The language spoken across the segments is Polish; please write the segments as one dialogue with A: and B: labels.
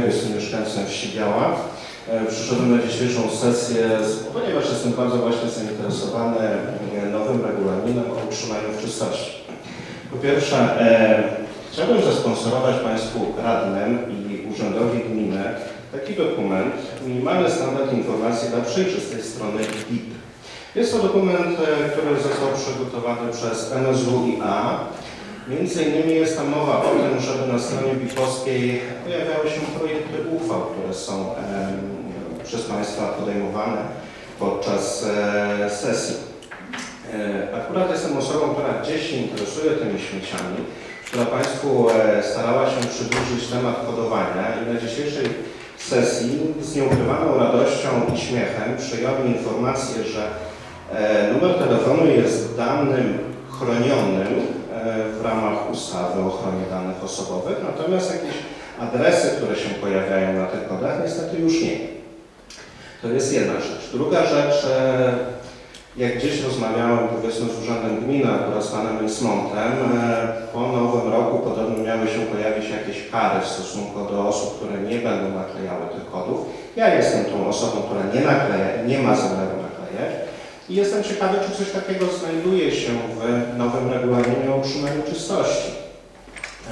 A: Jestem mieszkańcem Ścibiała. E, Przyszedłem na dzisiejszą sesję, ponieważ jestem bardzo właśnie zainteresowany e, nowym regulaminem o utrzymaniu w czystości. Po pierwsze, e, chciałbym zasponsorować Państwu radnym i urzędowi gminy taki dokument, minimalny standard informacji dla przejrzystej strony BIP. Jest to dokument, e, który został przygotowany przez MSWiA. Między innymi jest tam mowa o tym, żeby na stronie BIP-owskiej pojawiały się projekty uchwał, które są przez Państwa podejmowane podczas e, sesji. E, Akurat jestem osobą, która gdzieś się interesuje tymi śmieciami, która Państwu e, starała się przybliżyć temat kodowania i na dzisiejszej sesji z nieukrywaną radością i śmiechem przyjąłem informację, że numer telefonu jest danym chronionym w ramach ustawy o ochronie danych osobowych, natomiast jakieś adresy, które się pojawiają na tych kodach, niestety już nie. To jest jedna rzecz. Druga rzecz, e, jak gdzieś rozmawiałem powiedzmy z Urzędem Gminy, akurat z panem Wismontem, e, po nowym roku podobno miały się pojawić jakieś kary w stosunku do osób, które nie będą naklejały tych kodów. Ja jestem tą osobą, która nie nakleja, nie ma zamiaru. I jestem ciekawy, czy coś takiego znajduje się w nowym regulaminie o utrzymaniu czystości.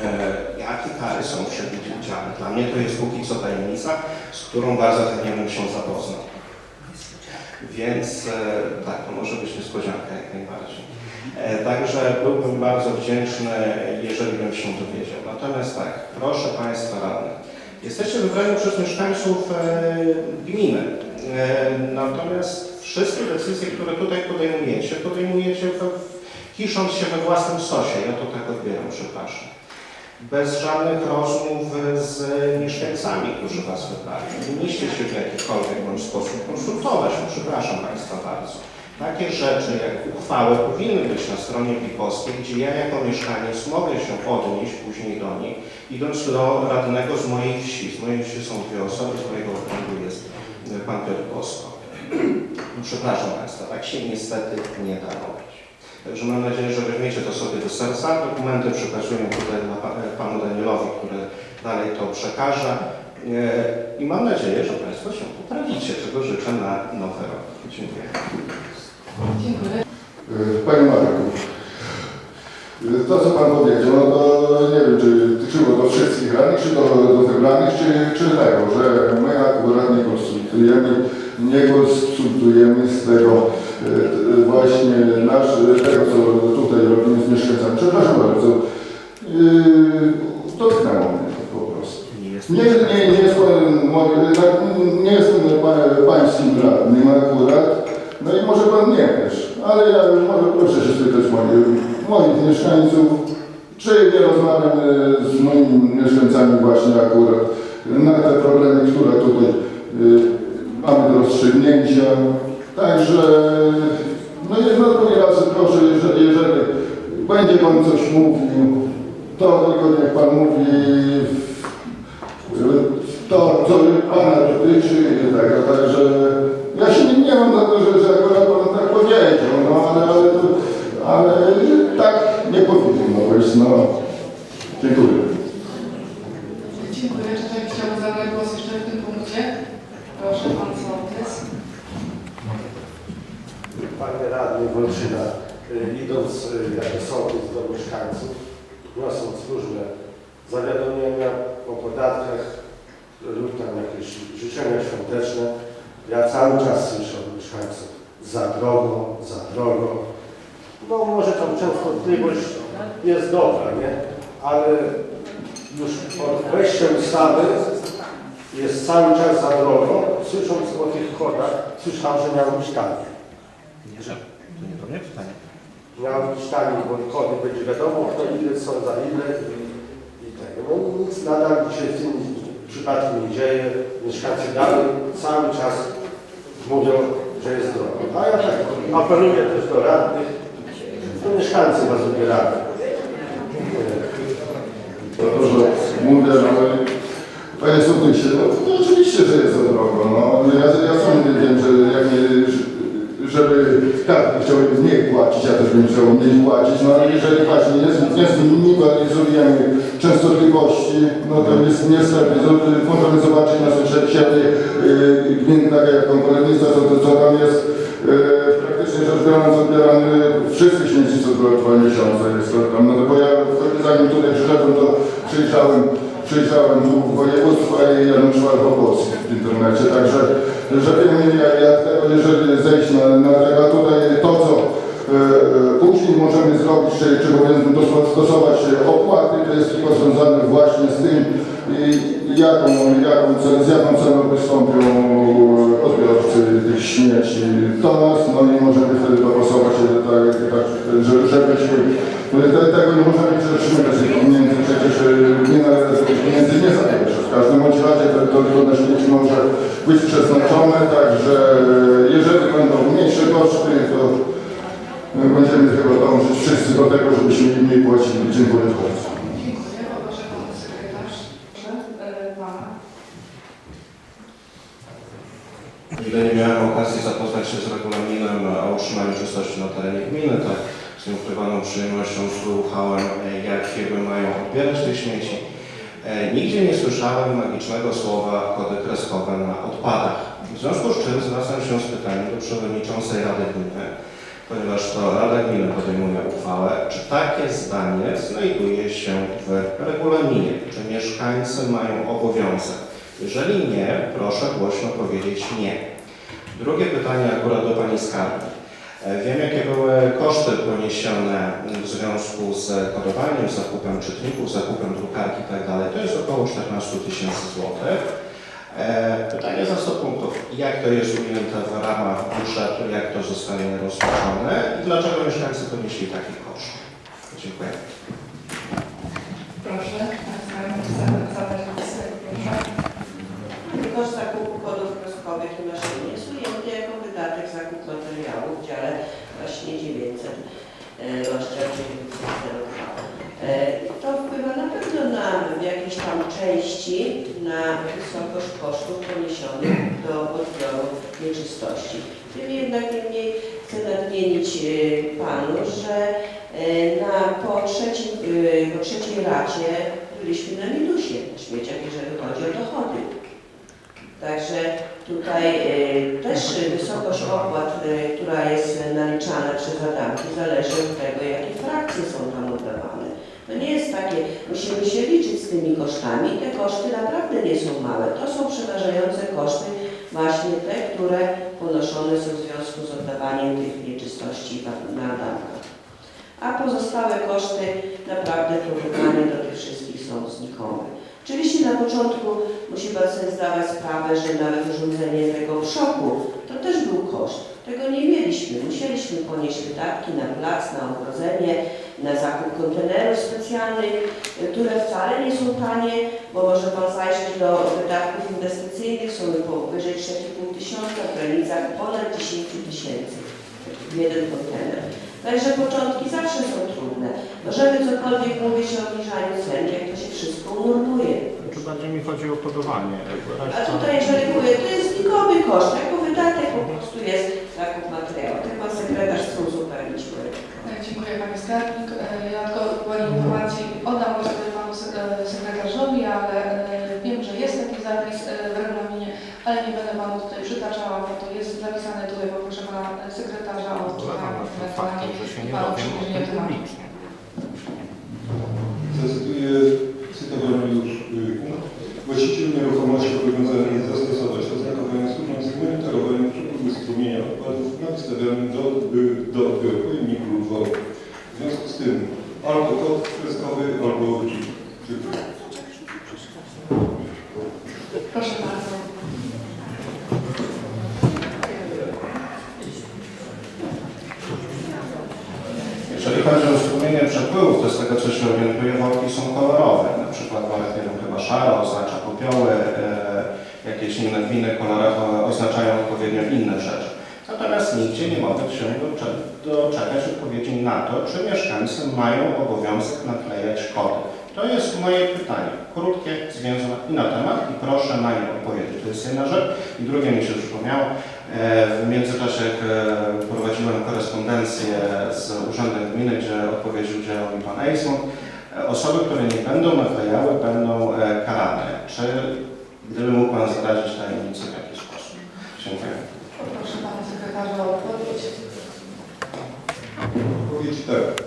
A: E, jakie kary są przewidziane? Dla mnie to jest póki co tajemnica, z którą bardzo chętnie bym się zapoznał. Więc e, tak, to może być niespodzianka jak najbardziej. E, Także byłbym bardzo wdzięczny, jeżeli bym się dowiedział. Natomiast tak, proszę Państwa radnych, jesteście wybrani przez mieszkańców e, gminy. E, Natomiast wszystkie decyzje, które tutaj podejmujecie, podejmujecie w, w, kisząc się we własnym sosie. Ja to tak odbieram, przepraszam. Bez żadnych rozmów z mieszkańcami, którzy Was wybrali. Powinniście się w jakikolwiek bądź sposób konsultować. No, przepraszam Państwa bardzo. Takie rzeczy jak uchwały powinny być na stronie BIP-owskiej, gdzie ja jako mieszkaniec mogę się odnieść później do nich, idąc do radnego z mojej wsi. Z mojej wsi są dwie osoby, z mojego okręgu jest pan Piotr Bosko. No, przepraszam Państwa, tak się niestety nie da robić. Także mam nadzieję, że weźmiecie to sobie do serca. Dokumenty przekazuję tutaj e, panu Danielowi, który dalej to przekaże. E, I mam nadzieję, że Państwo się poprawicie, czego życzę na nowy rok. Dziękuję.
B: Dziękuję.
C: Panie Marku, to co Pan powiedział, no to nie wiem, czy tyczyło to wszystkich radnych, czy do, do wybranych, czy, czy tego, że my akurat nie konsultujemy, nie konsultujemy z tego e, e, właśnie nasz, tego, co tutaj robimy z mieszkańcami. Przepraszam bardzo, yy, dotknęło mnie to po prostu.
A: Nie jest
C: Nie, nie, mogę- tak, nie jestem pa- pańskim radnym akurat, no i może pan nie też, ale ja może proszę się spytać moich, moich mieszkańców, czy nie rozmawiam e, z moimi mieszkańcami właśnie akurat na te problemy, które tutaj mamy do rozstrzygnięcia. Także, no jedno drugi raz proszę, jeżeli, jeżeli będzie pan coś mówił, to tylko niech pan mówi to, co Pana dotyczy i tego, także ja się nie gniewam na to, że, akurat Pan tak powiedział, no ale, ale, ale tak nie powinno być, no. Dziękuję.
B: Dziękuję. Czy ktoś chciał zabrać głos jeszcze w tym punkcie? Proszę, pan.
D: Panie Radny Wolczyna, y, idąc y, jako sołtys do mieszkańców, wniosąc różne zawiadomienia o podatkach lub tam jakieś życzenia świąteczne, ja cały czas słyszę od mieszkańców za drogo, za drogo. No może tam częstotliwość jest dobra, nie? Ale już od wejścia ustawy jest cały czas za drogo. Słysząc o tych kodach, słyszałem, że miało być tanie.
A: Nie, że to nie do mnie pytanie.
D: Miało być taniej, bo kody będzie wiadomo, kto ile, co za ile i, i tego. No nic nadal się w tym przypadku nie dzieje. Mieszkańcy dalej cały czas mówią, że jest drogo. A ja tak apeluję też do radnych, to mieszkańcy was wybierają.
C: To, że mówię, że Panie Sołtysie, no to oczywiście, że jest za drogo, no. Ja, ja sam wiem, że jak mnie ż- żeby każdy chciał mniej płacić, ja też bym chciał mniej płacić, no ale jeżeli właśnie nie, nie zminimalizujemy częstotliwości, no to jest niestety, możemy zobaczyć na sąsiedztwie yy, gminy takie jak Konkurencja, co, co tam jest yy, praktycznie rzecz biorąc odbierany wszyscy śmieci co dwa, miesiące jest tam, no bo ja zanim tutaj przyszedłem, to przyjrzałem przyjrzałem tu województwa i Janusz Walkowski w internecie, także że wiemy jak, jak tego, jeżeli zejść na, na a tutaj to co e, e, później możemy zrobić, czy, czy powiedzmy dostosować opłaty, to jest tylko związane właśnie z tym, i jaką, jaką, ce- z jaką ceną wystąpią odbiorcy tych śmieci. Do nas, no i możemy wtedy dopasować się tak, tak że- żebyśmy te, tego nie możemy przetrzymywać tych pieniędzy, przecież e, nie należy pieniędzy nie zabierze. W każdym bądź razie to, to, to na może być przeznaczone, także jeżeli będą mniejsze koszty, to e, będziemy chyba dążyć wszyscy do tego, żebyśmy mniej płacili. Dziękuję bardzo.
B: E,
A: ile nie miałem okazji zapoznać się z regulaminem o utrzymaniu czystości na terenie gminy, tak z nieukrywaną przyjemnością słuchałem, e, jak firmy mają odbierać te śmieci. E, Nigdzie nie słyszałem magicznego słowa kody kreskowe na odpadach. W związku z czym zwracam się z pytaniem do przewodniczącej Rady Gminy, ponieważ to Rada Gminy podejmuje uchwałę, czy takie zdanie znajduje się w regulaminie, czy mieszkańcy mają obowiązek. Jeżeli nie, proszę głośno powiedzieć nie. Drugie pytanie akurat do Pani Skarbnik. E, Wiem, jakie były koszty poniesione w związku z kodowaniem, zakupem czytników, zakupem drukarki itd. To jest około 14 tysięcy złotych. E, Pytanie za 100 punktów. Jak to jest ujęte w ramach budżetu, jak to zostanie rozliczone i dlaczego mieszkańcy ponieśli taki koszt? Dziękuję.
B: Proszę. Pan zadać proszę.
E: Koszt zakupu kodów kreskowych i maszyny jest ujęty jako wydatek zakup materiału w dziale właśnie 900 e, rozdział 902. E, To wpływa na pewno na w jakiejś tam części na wysokość kosztów poniesionych do odbioru nieczystości. Tym jednak niemniej chcę nadmienić e, Panu, że e, na, po, trzecim, e, po trzeciej racie byliśmy na minusie na śmieciach, jeżeli chodzi o dochody. Także tutaj y, też wysokość opłat, y, która jest naliczana przez Adamki, zależy od tego, jakie frakcje są tam oddawane. To nie jest takie, musimy się liczyć z tymi kosztami. Te koszty naprawdę nie są małe. To są przeważające koszty właśnie te, które ponoszone są w związku z oddawaniem tych nieczystości na Adamkach. A pozostałe koszty naprawdę porównane do tych wszystkich są znikome. Oczywiście na początku musi Pan sobie zdawać sprawę, że nawet urządzenie tego przoku to też był koszt. Tego nie mieliśmy. Musieliśmy ponieść wydatki na plac, na ogrodzenie, na zakup kontenerów specjalnych, y, które wcale nie są tanie, bo może Pan zajrzeć do wydatków inwestycyjnych, są powyżej 3,5 tysiąca, w granicach ponad 10 tysięcy jeden kontener. Także początki zawsze są trudne. Możemy cokolwiek mówić o obniżaniu cen, jak to się wszystko unormuje.
F: Tu bardziej mi chodzi o kodowanie.
E: A tutaj, jeżeli mówię, to jest znikomy koszt, jako wydatek po prostu jest zakup materiału. Tak pan sekretarz chce uzupełnić.
B: E, Dziękuję Pani Skarbnik. E, Ja tylko gwoli informacji oddam głos tutaj Panu sek- e, sekretarzowi, ale e, wiem, że jest taki zapis e, w regulaminie, ale nie będę Panu tutaj przytaczała, bo to jest zapisane tutaj, poproszę Pana e, sekretarza o
F: Ubolewam nad tym faktem, że się nie
B: Panu
F: dowiem o
B: przybliżenie
F: tym
B: tematu.
F: publicznie.
G: Zacytuję Właściciel nieruchomości zobowiązany jest zastosować oznakowanie służące monitorowania przepływu strumienia odpadów na wystawionym do, do odbioru pojemniku lub worku. W związku z tym albo kod kreskowy, albo. Dziękuję.
B: Proszę bardzo.
A: Jeżeli chodzi o strumienie przepływów, to z tego co się orientuję, worki są kolorowe. Na przykład worek, szaro oznacza popioły, e, jakieś inne winy kolorowe oznaczają odpowiednio inne rzeczy. Natomiast nigdzie nie mogę się docze- doczekać odpowiedzi na to, czy mieszkańcy mają obowiązek naklejać kody. To jest moje pytanie. Krótkie, zwięzłe i na temat i proszę na nie odpowiedzieć. To jest jedna rzecz. I drugie mi się przypomniało, W międzyczasie e, prowadziłem korespondencję z Urzędem Gminy, gdzie odpowiedzi udzielał mi Pan Ejsmont, e, osoby, które nie będą naklejały, będą e, karane. Czy gdyby mógł Pan zdradzić tajemnicę w jakiś sposób? Dziękuję.
B: Proszę Pana Sekretarza o odpowiedź.
G: Odpowiedź tak.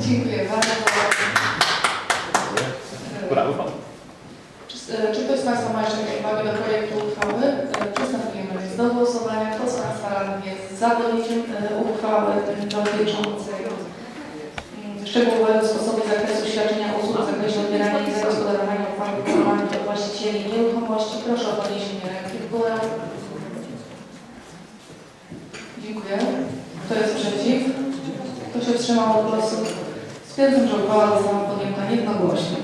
B: Dziękuję bardzo.
F: Brawo.
B: Czy, e, czy ktoś z Państwa ma jeszcze jakieś uwagi do projektu uchwały? E, Przystępujemy więc do głosowania. Kto z Państwa radnych jest za podjęciem uchwały dotyczącej szczegółowego sposobu zakresu świadczenia usług w zakresie odbierania i zagospodarowania odpadów komunalnych od właścicieli nieruchomości? Proszę o podniesienie ręki w górę. Dziękuję. Kto jest przeciw? Kto się wstrzymał od głosu? Stwierdzam, że uchwała została podjęta jednogłośnie.